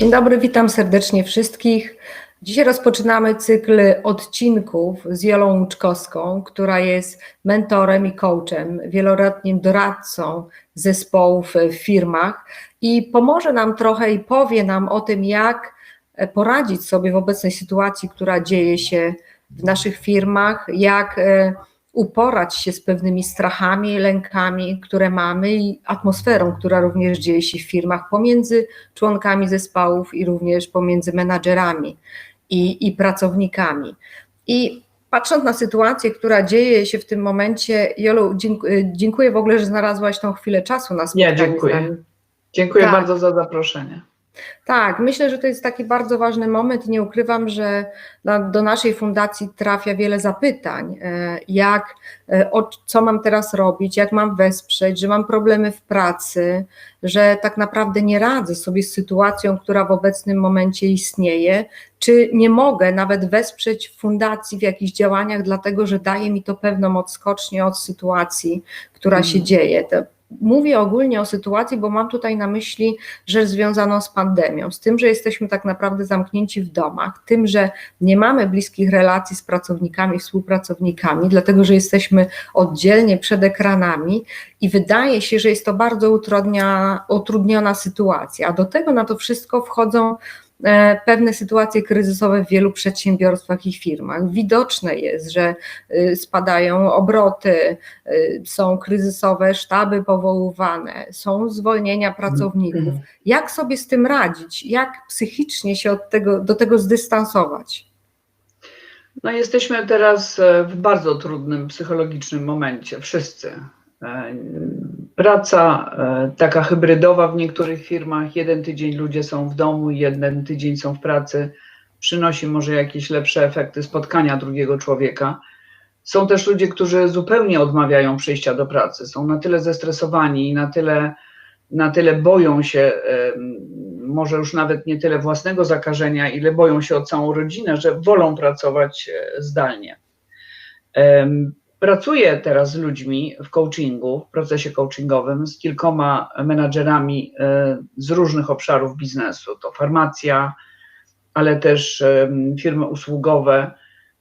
Dzień dobry, witam serdecznie wszystkich. Dzisiaj rozpoczynamy cykl odcinków z Jolą Łuczkowską, która jest mentorem i coachem, wieloletnim doradcą zespołów w firmach i pomoże nam trochę i powie nam o tym, jak poradzić sobie w obecnej sytuacji, która dzieje się w naszych firmach, jak e, uporać się z pewnymi strachami, lękami, które mamy i atmosferą, która również dzieje się w firmach pomiędzy członkami zespołów i również pomiędzy menadżerami i, i pracownikami. I patrząc na sytuację, która dzieje się w tym momencie, Jolu, dziękuję, dziękuję w ogóle, że znalazłaś tą chwilę czasu na spotkanie Nie, dziękuję. Dziękuję Tak. bardzo za zaproszenie. Tak, myślę, że to jest taki bardzo ważny moment i nie ukrywam, że do naszej fundacji trafia wiele zapytań, e, jak, e, co mam teraz robić, jak mam wesprzeć, że mam problemy w pracy, że tak naprawdę nie radzę sobie z sytuacją, która w obecnym momencie istnieje, czy nie mogę nawet wesprzeć fundacji w jakichś działaniach, dlatego że daje mi to pewną odskocznię od sytuacji, która się Mhm. dzieje. Mówię ogólnie o sytuacji, bo mam tutaj na myśli rzecz związaną z pandemią, z tym, że jesteśmy tak naprawdę zamknięci w domach, tym, że nie mamy bliskich relacji z pracownikami, współpracownikami, dlatego że jesteśmy oddzielnie przed ekranami i wydaje się, że jest to bardzo utrudnia, utrudniona sytuacja. A do tego na to wszystko wchodzą pewne sytuacje kryzysowe w wielu przedsiębiorstwach i firmach. Widoczne jest, że y, spadają obroty, y, są kryzysowe sztaby powoływane, są zwolnienia pracowników. Jak sobie z tym radzić? Jak psychicznie się od tego, do tego zdystansować? No jesteśmy teraz e, w bardzo trudnym psychologicznym momencie, wszyscy. E, Praca e, taka hybrydowa w niektórych firmach, jeden tydzień ludzie są w domu, jeden tydzień są w pracy, przynosi może jakieś lepsze efekty spotkania drugiego człowieka. Są też ludzie, którzy zupełnie odmawiają przyjścia do pracy, są na tyle zestresowani i na tyle, na tyle boją się, em, może już nawet nie tyle własnego zakażenia, ile boją się o całą rodzinę, że wolą pracować e, zdalnie. Pracuję teraz z ludźmi w coachingu, w procesie coachingowym, z kilkoma menadżerami e, z różnych obszarów biznesu. To farmacja, ale też em, firmy usługowe,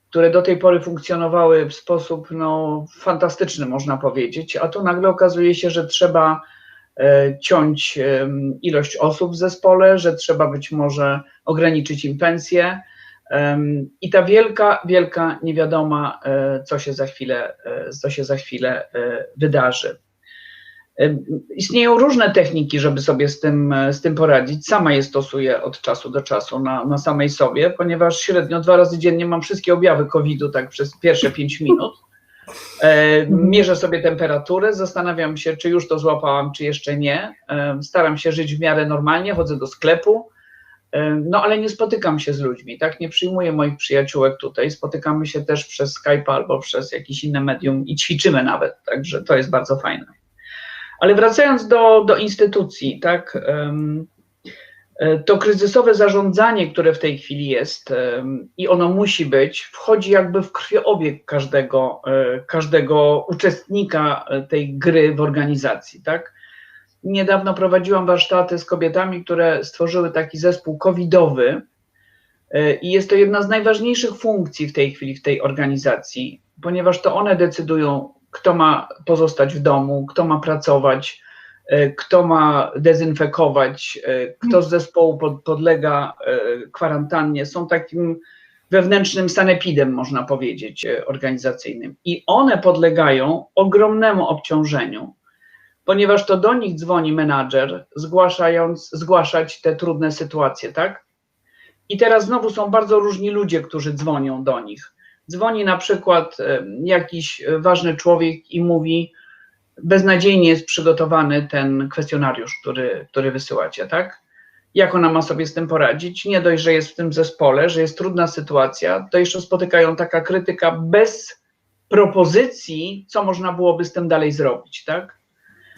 które do tej pory funkcjonowały w sposób no, fantastyczny, można powiedzieć, a tu nagle okazuje się, że trzeba e, ciąć ilość osób w zespole, że trzeba być może ograniczyć im pensje. I ta wielka, wielka niewiadoma, e, co się za chwilę, e, co się za chwilę e, wydarzy. Istnieją różne techniki, żeby sobie z tym, z tym poradzić. Sama je stosuję od czasu do czasu na, na samej sobie, ponieważ średnio dwa razy dziennie mam wszystkie objawy COVID-u tak przez pierwsze pięć minut. Mierzę sobie temperaturę, zastanawiam się, czy już to złapałam, czy jeszcze nie. Staram się żyć w miarę normalnie, chodzę do sklepu, no ale nie spotykam się z ludźmi, tak? Nie przyjmuję moich przyjaciółek tutaj. Spotykamy się też przez Skype albo przez jakieś inne medium i ćwiczymy nawet, także to jest bardzo fajne. Ale wracając do, do instytucji, tak? e, To kryzysowe zarządzanie, które w tej chwili jest i ono musi być, wchodzi jakby w krwiobieg każdego, e, każdego uczestnika e, tej gry w organizacji, tak? Niedawno prowadziłam warsztaty z kobietami, które stworzyły taki zespół covidowy e, i jest to jedna z najważniejszych funkcji w tej chwili w tej organizacji, ponieważ to one decydują, kto ma pozostać w domu, kto ma pracować, e, kto ma dezynfekować, e, kto z zespołu pod, podlega kwarantannie. Są takim wewnętrznym sanepidem, można powiedzieć, organizacyjnym. I one podlegają ogromnemu obciążeniu, ponieważ to do nich dzwoni menadżer, zgłaszając, zgłaszać te trudne sytuacje, tak? I teraz znowu są bardzo różni ludzie, którzy dzwonią do nich. Dzwoni na przykład e, jakiś ważny człowiek i mówi, beznadziejnie jest przygotowany ten kwestionariusz, który, który wysyłacie, tak? Jak ona ma sobie z tym poradzić? Nie dość, że jest w tym zespole, że jest trudna sytuacja, to jeszcze spotykają taka krytyka bez propozycji, co można byłoby z tym dalej zrobić, tak?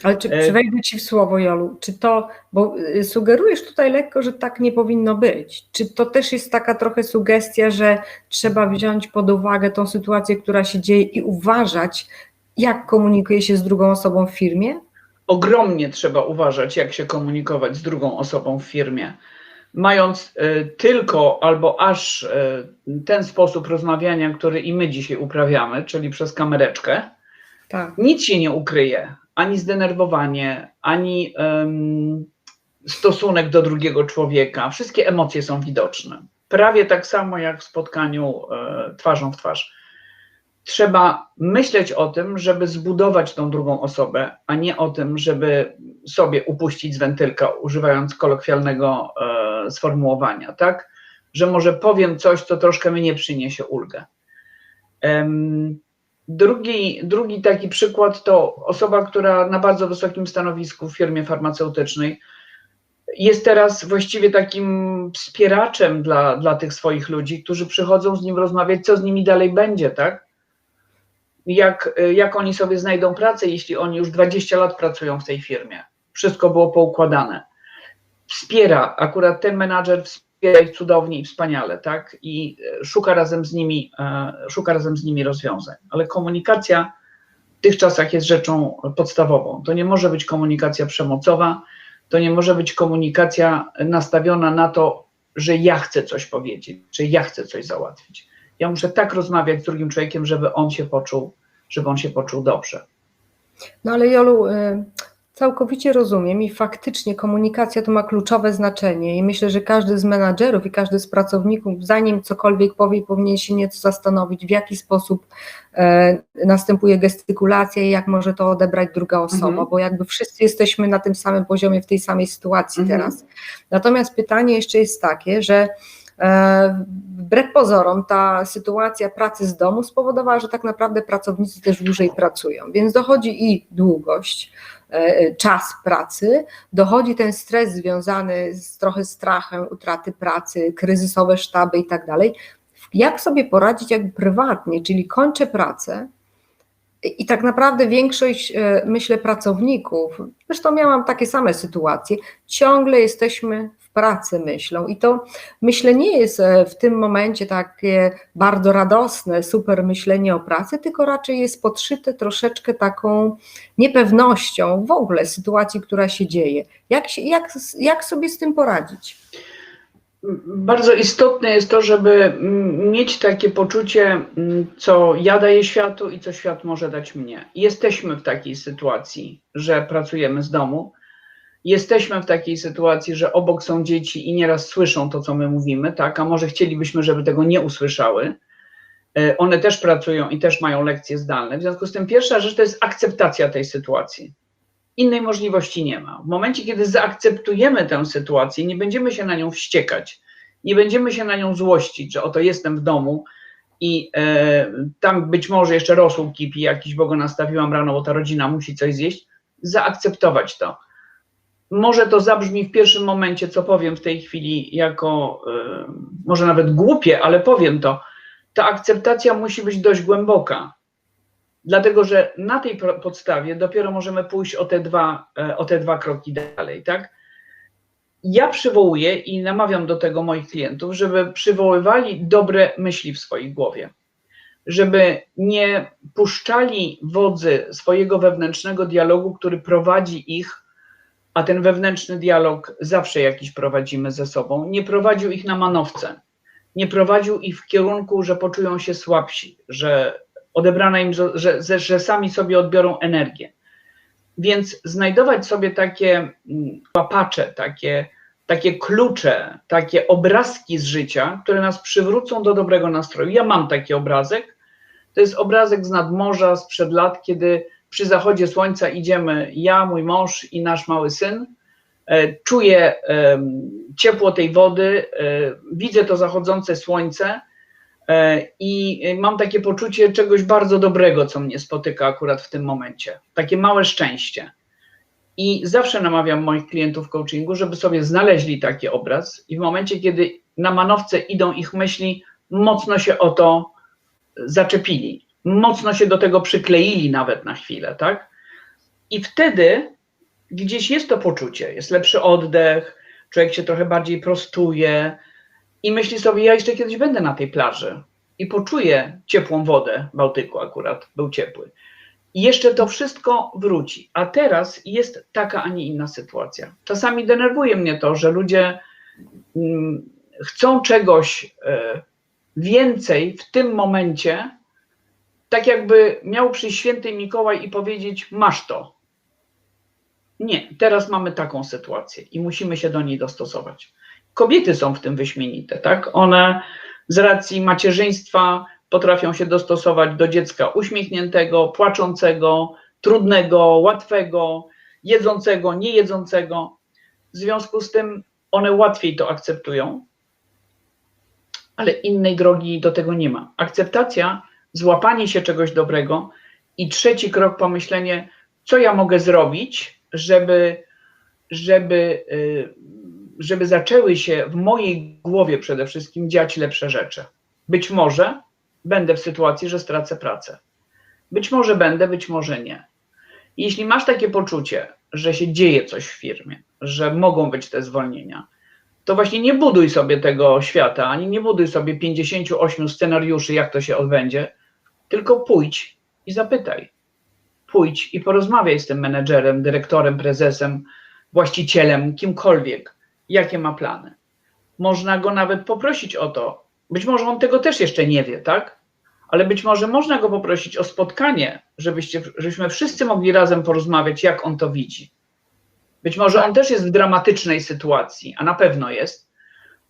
Ale czy, E- czy wejdę Ci w słowo, Jolu, czy to, bo y, sugerujesz tutaj lekko, że tak nie powinno być. Czy to też jest taka trochę sugestia, że trzeba wziąć pod uwagę tą sytuację, która się dzieje i uważać, jak komunikuje się z drugą osobą w firmie? Ogromnie trzeba uważać, jak się komunikować z drugą osobą w firmie. mając e, tylko albo aż e, ten sposób rozmawiania, który i my dzisiaj uprawiamy, czyli przez kamereczkę, Tak. nic się nie ukryje, ani zdenerwowanie, ani em, stosunek do drugiego człowieka. Wszystkie emocje są widoczne. Prawie tak samo jak w spotkaniu e, twarzą w twarz. Trzeba myśleć o tym, żeby zbudować tą drugą osobę, a nie o tym, żeby sobie upuścić z wentylka, używając kolokwialnego e, sformułowania, tak? Że może powiem coś, co troszkę mnie przyniesie ulgę. Em, Drugi, drugi taki przykład to osoba, która na bardzo wysokim stanowisku w firmie farmaceutycznej jest teraz właściwie takim wspieraczem dla, dla tych swoich ludzi, którzy przychodzą z nim rozmawiać, co z nimi dalej będzie, tak? Jak, jak oni sobie znajdą pracę, jeśli oni już 20 lat pracują w tej firmie. Wszystko było poukładane. Wspiera, akurat ten menadżer wspiera ich cudownie i wspaniale, tak? I e, szuka razem z nimi, e, szuka razem z nimi rozwiązań. Ale komunikacja w tych czasach jest rzeczą podstawową. To nie może być komunikacja przemocowa, to nie może być komunikacja nastawiona na to, że ja chcę coś powiedzieć, że ja chcę coś załatwić. Ja muszę tak rozmawiać z drugim człowiekiem, żeby on się poczuł, żeby on się poczuł dobrze. No ale Jolu, y, całkowicie rozumiem i faktycznie komunikacja to ma kluczowe znaczenie i myślę, że każdy z menadżerów i każdy z pracowników, zanim cokolwiek powie, powinien się nieco zastanowić, w jaki sposób e, następuje gestykulacja i jak może to odebrać druga osoba, Mhm. bo jakby wszyscy jesteśmy na tym samym poziomie, w tej samej sytuacji Mhm. teraz. Natomiast pytanie jeszcze jest takie, że wbrew pozorom ta sytuacja pracy z domu spowodowała, że tak naprawdę pracownicy też dłużej pracują, więc dochodzi i długość, e, czas pracy, dochodzi ten stres związany z trochę strachem utraty pracy, kryzysowe sztaby i tak dalej. Jak sobie poradzić jakby prywatnie, czyli kończę pracę i tak naprawdę większość, e, myślę, pracowników, zresztą miałam takie same sytuacje, ciągle jesteśmy pracy myślą i to myślę nie jest e, w tym momencie takie bardzo radosne, super myślenie o pracy, tylko raczej jest podszyte troszeczkę taką niepewnością w ogóle sytuacji, która się dzieje. Jak, się, jak, jak sobie z tym poradzić? Bardzo istotne jest to, żeby mm, mieć takie poczucie, mm, co ja daję światu i co świat może dać mnie. Jesteśmy w takiej sytuacji, że pracujemy z domu. Jesteśmy w takiej sytuacji, że obok są dzieci i nieraz słyszą to, co my mówimy, tak? A może chcielibyśmy, żeby tego nie usłyszały. E, One też pracują i też mają lekcje zdalne. W związku z tym pierwsza rzecz to jest akceptacja tej sytuacji. Innej możliwości nie ma. W momencie, kiedy zaakceptujemy tę sytuację, nie będziemy się na nią wściekać, nie będziemy się na nią złościć, że oto jestem w domu i e, tam być może jeszcze rosół kipi jakiś, bo go nastawiłam rano, bo ta rodzina musi coś zjeść. Zaakceptować to. Może to zabrzmi w pierwszym momencie, co powiem w tej chwili, jako e, może nawet głupie, ale powiem to. Ta akceptacja musi być dość głęboka dlatego że na tej podstawie dopiero możemy pójść o te dwa, e, o te dwa kroki dalej, tak? Ja przywołuję i namawiam do tego moich klientów, żeby przywoływali dobre myśli w swojej głowie, żeby nie puszczali wodzy swojego wewnętrznego dialogu, który prowadzi ich, a ten wewnętrzny dialog zawsze jakiś prowadzimy ze sobą, nie prowadził ich na manowce, nie prowadził ich w kierunku, że poczują się słabsi, że odebrana im, że, że, że sami sobie odbiorą energię. Więc znajdować sobie takie mm, łapacze, takie, takie klucze, takie obrazki z życia, które nas przywrócą do dobrego nastroju. Ja mam taki obrazek. To jest obrazek z nadmorza sprzed lat, kiedy przy zachodzie słońca idziemy ja, mój mąż i nasz mały syn. E, Czuję em, ciepło tej wody, e, widzę to zachodzące słońce E, I mam takie poczucie czegoś bardzo dobrego, co mnie spotyka akurat w tym momencie. Takie małe szczęście. I zawsze namawiam moich klientów w coachingu, żeby sobie znaleźli taki obraz i w momencie, kiedy na manowce idą ich myśli, mocno się o to zaczepili, mocno się do tego przykleili nawet na chwilę, tak? I wtedy gdzieś jest to poczucie, jest lepszy oddech, człowiek się trochę bardziej prostuje, i myśli sobie, ja jeszcze kiedyś będę na tej plaży i poczuję ciepłą wodę, Bałtyku akurat był ciepły. I jeszcze to wszystko wróci. A teraz jest taka, a nie inna sytuacja. Czasami denerwuje mnie to, że ludzie mm, chcą czegoś e, więcej w tym momencie, tak jakby miał przyjść święty Mikołaj i powiedzieć: Masz to. Nie, teraz mamy taką sytuację i musimy się do niej dostosować. Kobiety są w tym wyśmienite, tak? One z racji macierzyństwa potrafią się dostosować do dziecka uśmiechniętego, płaczącego, trudnego, łatwego, jedzącego, niejedzącego. W związku z tym one łatwiej to akceptują, ale innej drogi do tego nie ma. Akceptacja, złapanie się czegoś dobrego i trzeci krok pomyślenie, co ja mogę zrobić, żeby, żeby, y, żeby zaczęły się w mojej głowie przede wszystkim dziać lepsze rzeczy. Być może będę w sytuacji, że stracę pracę. Być może będę, być może nie. Jeśli masz takie poczucie, że się dzieje coś w firmie, że mogą być te zwolnienia, to właśnie nie buduj sobie tego świata, ani nie buduj sobie 58 scenariuszy, jak to się odbędzie, tylko pójdź i zapytaj. Pójdź i porozmawiaj z tym menedżerem, dyrektorem, prezesem, właścicielem, kimkolwiek, jakie ma plany. Można go nawet poprosić o to. Być może on tego też jeszcze nie wie, tak? Ale być może można go poprosić o spotkanie, żebyście, żebyśmy wszyscy mogli razem porozmawiać, jak on to widzi. Być może on też jest w dramatycznej sytuacji, a na pewno jest,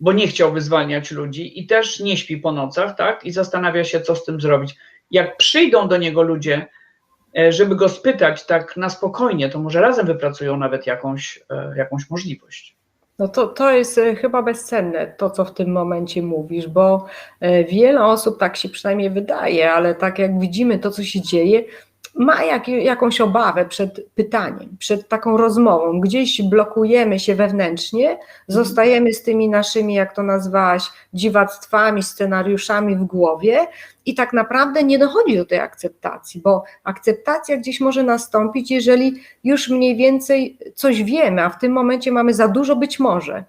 bo nie chciałby zwalniać ludzi i też nie śpi po nocach, tak? I zastanawia się, co z tym zrobić. Jak przyjdą do niego ludzie, e, żeby go spytać tak na spokojnie, to może razem wypracują nawet jakąś, e, jakąś możliwość. No to, to jest e, chyba bezcenne, to co w tym momencie mówisz, bo wiele osób, tak się przynajmniej wydaje, ale tak jak widzimy to, co się dzieje, ma jak, jakąś obawę przed pytaniem, przed taką rozmową. Gdzieś blokujemy się wewnętrznie, zostajemy z tymi naszymi, jak to nazwałaś, dziwactwami, scenariuszami w głowie i tak naprawdę nie dochodzi do tej akceptacji, bo akceptacja gdzieś może nastąpić, jeżeli już mniej więcej coś wiemy, a w tym momencie mamy za dużo być może.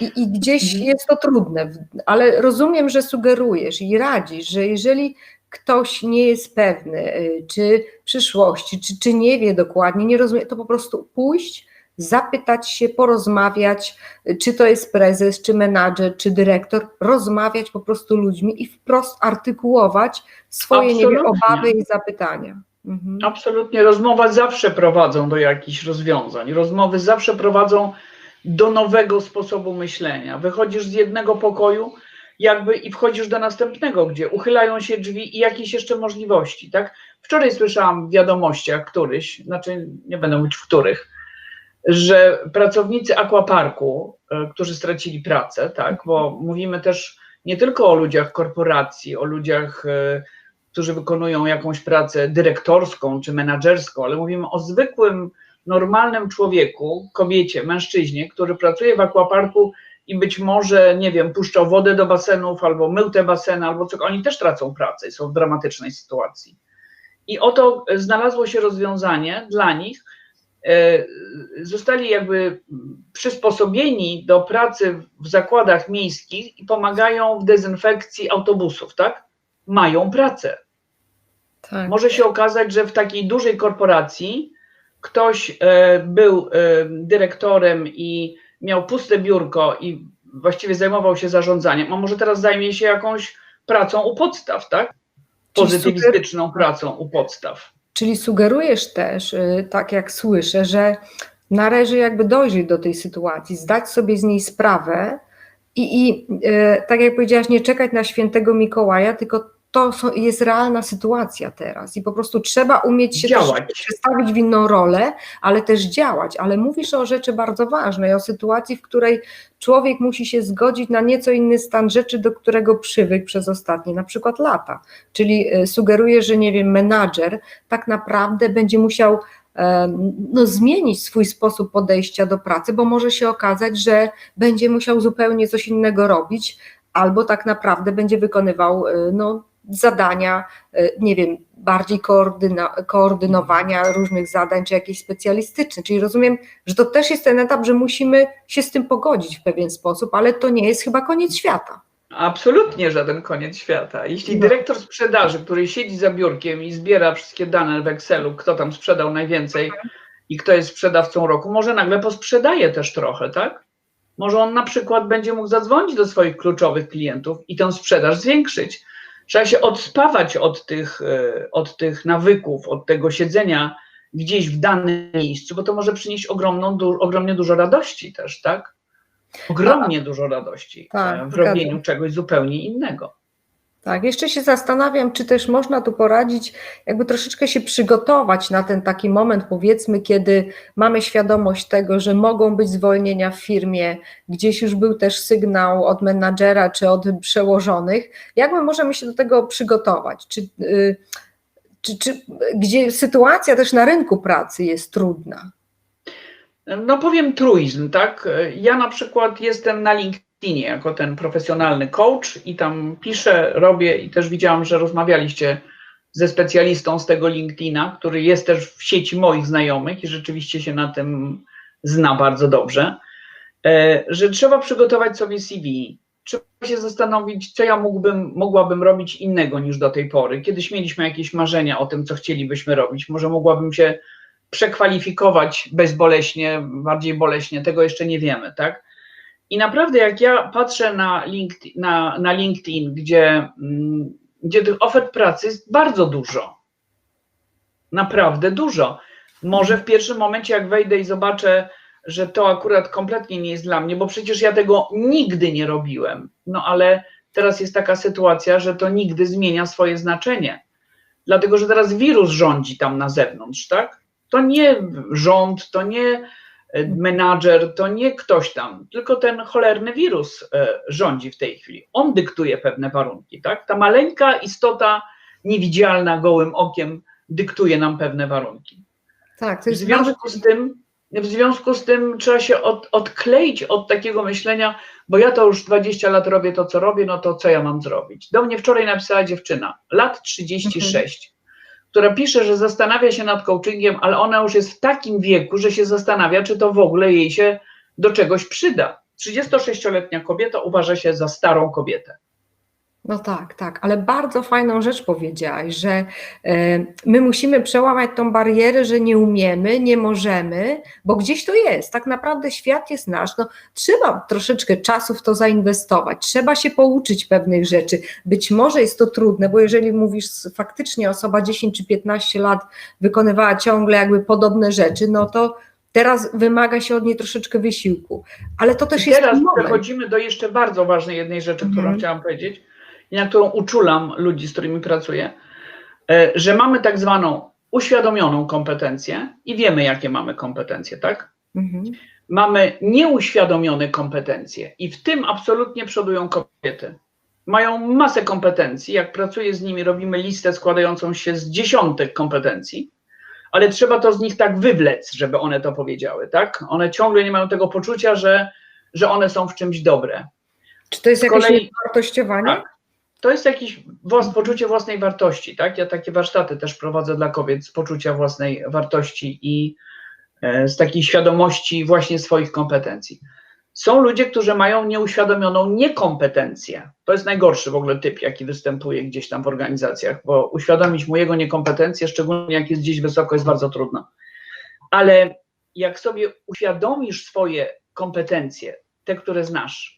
I, i gdzieś Mhm. jest to trudne, ale rozumiem, że sugerujesz i radzisz, że jeżeli ktoś nie jest pewny, y, czy przyszłości, czy, czy nie wie dokładnie, nie rozumie, to po prostu pójść, zapytać się, porozmawiać, y, czy to jest prezes, czy menadżer, czy dyrektor, rozmawiać po prostu ludźmi i wprost artykułować swoje nie wiem, obawy i zapytania. Mhm. Absolutnie, rozmowa zawsze prowadzą do jakichś rozwiązań. Rozmowy zawsze prowadzą do nowego sposobu myślenia. Wychodzisz z jednego pokoju, jakby i wchodzisz do następnego, gdzie uchylają się drzwi i jakieś jeszcze możliwości, tak? Wczoraj słyszałam w wiadomościach któryś, znaczy nie będę mówić w których, że pracownicy aquaparku, e, którzy stracili pracę, tak, bo mówimy też nie tylko o ludziach korporacji, o ludziach, e, którzy wykonują jakąś pracę dyrektorską czy menedżerską, ale mówimy o zwykłym, normalnym człowieku, kobiecie, mężczyźnie, który pracuje w aquaparku i być może, nie wiem, puszczał wodę do basenów albo mył te baseny, albo co, oni też tracą pracę i są w dramatycznej sytuacji. I oto znalazło się rozwiązanie dla nich. E, Zostali jakby przysposobieni do pracy w zakładach miejskich i pomagają w dezynfekcji autobusów, tak? Mają pracę. Tak. Może się okazać, że w takiej dużej korporacji ktoś e, był e, dyrektorem i miał puste biurko i właściwie zajmował się zarządzaniem, a może teraz zajmie się jakąś pracą u podstaw, tak? Pozytywistyczną pracą u podstaw. Czyli sugerujesz też, y, tak jak słyszę, że należy jakby dojrzeć do tej sytuacji, zdać sobie z niej sprawę i, i y, tak jak powiedziałaś, nie czekać na świętego Mikołaja, tylko to jest realna sytuacja teraz i po prostu trzeba umieć się przestawić w inną rolę, ale też działać. Ale mówisz o rzeczy bardzo ważnej, o sytuacji, w której człowiek musi się zgodzić na nieco inny stan rzeczy, do którego przywykł przez ostatnie na przykład lata. Czyli y, sugerujesz, że nie wiem, menadżer tak naprawdę będzie musiał em, no, zmienić swój sposób podejścia do pracy, bo może się okazać, że będzie musiał zupełnie coś innego robić, albo tak naprawdę będzie wykonywał y, no, zadania, y, nie wiem, bardziej koordyna, koordynowania różnych zadań, czy jakieś specjalistyczne. Czyli rozumiem, że to też jest ten etap, że musimy się z tym pogodzić w pewien sposób, ale to nie jest chyba koniec świata. Absolutnie żaden koniec świata. Jeśli No. dyrektor sprzedaży, który siedzi za biurkiem i zbiera wszystkie dane w Excelu, kto tam sprzedał najwięcej i kto jest sprzedawcą roku, może nagle posprzedaje też trochę, tak? Może on na przykład będzie mógł zadzwonić do swoich kluczowych klientów i tę sprzedaż zwiększyć. Trzeba się odspawać od tych, e, od tych nawyków, od tego siedzenia gdzieś w danym miejscu, bo to może przynieść ogromną, du, ogromnie dużo radości też, tak? Ogromnie dużo radości Tak, w robieniu czegoś zupełnie innego. Tak, jeszcze się zastanawiam, czy też można tu poradzić, jakby troszeczkę się przygotować na ten taki moment, powiedzmy, kiedy mamy świadomość tego, że mogą być zwolnienia w firmie, gdzieś już był też sygnał od menadżera czy od przełożonych. Jak my możemy się do tego przygotować? Czy, y, czy, czy gdzie sytuacja też na rynku pracy jest trudna? No powiem truizm, tak? Ja na przykład jestem na LinkedInie jako ten profesjonalny coach i tam piszę, robię i też widziałam, że rozmawialiście ze specjalistą z tego LinkedIna, który jest też w sieci moich znajomych i rzeczywiście się na tym zna bardzo dobrze, e, że trzeba przygotować sobie CV. Trzeba się zastanowić, co ja mógłbym, mogłabym robić innego niż do tej pory. Kiedyś mieliśmy jakieś marzenia o tym, co chcielibyśmy robić. Może mogłabym się przekwalifikować bezboleśnie, bardziej boleśnie, tego jeszcze nie wiemy, tak? I naprawdę, jak ja patrzę na LinkedIn, na, na LinkedIn gdzie, mm, gdzie tych ofert pracy jest bardzo dużo, naprawdę dużo. Może w pierwszym momencie, jak wejdę i zobaczę, że to akurat kompletnie nie jest dla mnie, bo przecież ja tego nigdy nie robiłem. No ale teraz jest taka sytuacja, że to nigdy zmienia swoje znaczenie. Dlatego, że teraz wirus rządzi tam na zewnątrz, tak? To nie rząd, to nie menadżer, to nie ktoś tam, tylko ten cholerny wirus e, rządzi w tej chwili. On dyktuje pewne warunki, tak? Ta maleńka istota niewidzialna gołym okiem dyktuje nam pewne warunki. Tak, W związku z tym, w związku z tym trzeba się od, odkleić od takiego myślenia, bo ja to już 20 lat robię to, co robię, no to co ja mam zrobić? Do mnie wczoraj napisała dziewczyna, lat 36, która pisze, że zastanawia się nad coachingiem, ale ona już jest w takim wieku, że się zastanawia, czy to w ogóle jej się do czegoś przyda. 36-letnia kobieta uważa się za starą kobietę. No tak, tak, ale bardzo fajną rzecz powiedziałaś, że e, my musimy przełamać tą barierę, że nie umiemy, nie możemy, bo gdzieś to jest. Tak naprawdę świat jest nasz. No, trzeba troszeczkę czasu w to zainwestować, trzeba się pouczyć pewnych rzeczy. Być może jest to trudne, bo jeżeli mówisz faktycznie osoba 10 czy 15 lat wykonywała ciągle jakby podobne rzeczy, no to teraz wymaga się od niej troszeczkę wysiłku. Ale to też I jest teraz przechodzimy do jeszcze bardzo ważnej jednej rzeczy, którą Mhm. chciałam powiedzieć i na którą uczulam ludzi, z którymi pracuję, e, że mamy tak zwaną uświadomioną kompetencję i wiemy, jakie mamy kompetencje, tak? Mhm. Mamy nieuświadomione kompetencje i w tym absolutnie przodują kobiety. Mają masę kompetencji. Jak pracuję z nimi, robimy listę składającą się z dziesiątek kompetencji, ale trzeba to z nich tak wywlec, żeby one to powiedziały, tak? One ciągle nie mają tego poczucia, że, że one są w czymś dobre. Czy to jest Z jakieś kolei- wartościowanie? Tak. To jest jakieś poczucie własnej wartości, tak? Ja takie warsztaty też prowadzę dla kobiet z poczucia własnej wartości i e, z takiej świadomości właśnie swoich kompetencji. Są ludzie, którzy mają nieuświadomioną niekompetencję. To jest najgorszy w ogóle typ, jaki występuje gdzieś tam w organizacjach, bo uświadomić mu jego niekompetencję, szczególnie jak jest gdzieś wysoko, jest bardzo trudno. Ale jak sobie uświadomisz swoje kompetencje, te, które znasz,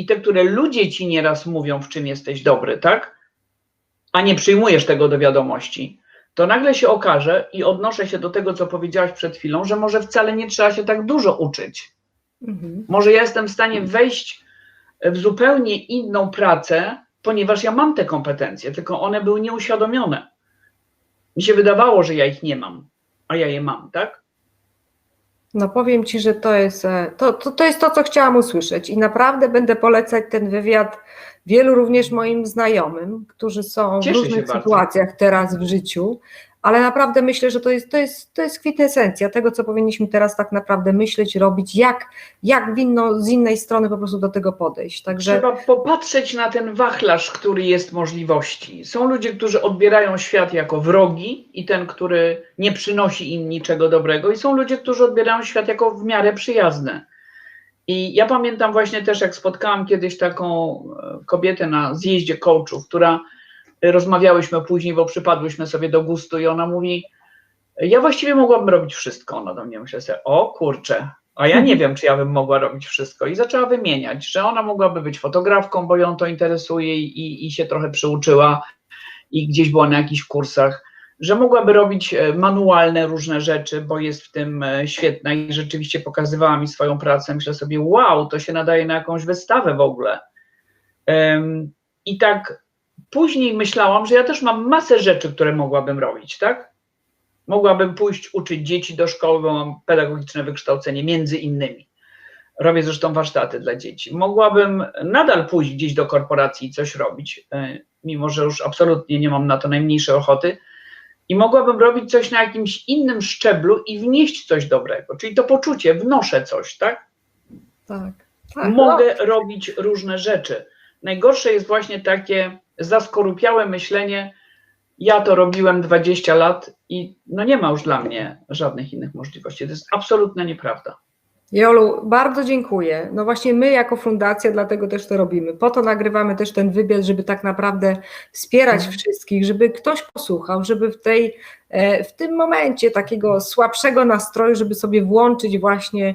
i te, które ludzie ci nieraz mówią, w czym jesteś dobry, tak? A nie przyjmujesz tego do wiadomości, to nagle się okaże, i odnoszę się do tego, co powiedziałaś przed chwilą, że może wcale nie trzeba się tak dużo uczyć. Mhm. Może ja jestem w stanie wejść w zupełnie inną pracę, ponieważ ja mam te kompetencje, tylko one były nieuświadomione. Mi się wydawało, że ja ich nie mam, a ja je mam, tak? No powiem Ci, że to jest, e, to, to, to jest to, co chciałam usłyszeć i naprawdę będę polecać ten wywiad wielu również moim znajomym, którzy są Cieszę w różnych bardzo. sytuacjach teraz w życiu, ale naprawdę myślę, że to jest, to jest, to jest kwintesencja tego, co powinniśmy teraz tak naprawdę myśleć, robić, jak, jak w inno, z innej strony po prostu do tego podejść. Także Trzeba popatrzeć na ten wachlarz, który jest możliwości. Są ludzie, którzy odbierają świat jako wrogi i ten, który nie przynosi im niczego dobrego, i są ludzie, którzy odbierają świat jako w miarę przyjazny. I ja pamiętam właśnie też, jak spotkałam kiedyś taką e, kobietę na zjeździe coachów, która rozmawiałyśmy później, bo przypadłyśmy sobie do gustu, i ona mówi: Ja właściwie mogłabym robić wszystko. Ona do mnie myślę sobie: O kurczę, A ja nie wiem, czy ja bym mogła robić wszystko. I zaczęła wymieniać, że ona mogłaby być fotografką, bo ją to interesuje i, i się trochę przyuczyła i gdzieś była na jakichś kursach, że mogłaby robić e, manualne różne rzeczy, bo jest w tym e, świetna i rzeczywiście pokazywała mi swoją pracę. Myślę sobie, wow, to się nadaje na jakąś wystawę w ogóle. I tak później myślałam, że ja też mam masę rzeczy, które mogłabym robić, tak? Mogłabym pójść uczyć dzieci do szkoły, bo mam pedagogiczne wykształcenie, między innymi. Robię zresztą warsztaty dla dzieci. Mogłabym nadal pójść gdzieś do korporacji i coś robić, e, mimo że już absolutnie nie mam na to najmniejszej ochoty. I mogłabym robić coś na jakimś innym szczeblu i wnieść coś dobrego. Czyli to poczucie, wnoszę coś, tak? Tak. tak. Mogę robić różne rzeczy. Najgorsze jest właśnie takie zaskorupiałe myślenie, ja to robiłem 20 lat i no nie ma już dla mnie żadnych innych możliwości. To jest absolutna nieprawda. Jolu, bardzo dziękuję. No właśnie my jako fundacja dlatego też to robimy. Po to nagrywamy też ten wywiad, żeby tak naprawdę wspierać Mhm. wszystkich, żeby ktoś posłuchał, żeby w tej e, w tym momencie takiego słabszego nastroju, żeby sobie włączyć właśnie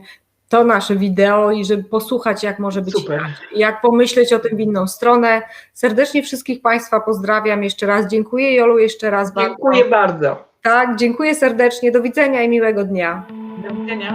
to nasze wideo i żeby posłuchać, jak może być Super. inaczej, jak pomyśleć o tym w inną stronę. Serdecznie wszystkich Państwa pozdrawiam jeszcze raz. Dziękuję Jolu jeszcze raz Dziękuję bardzo. bardzo. Tak, dziękuję serdecznie. Do widzenia i miłego dnia. Do widzenia.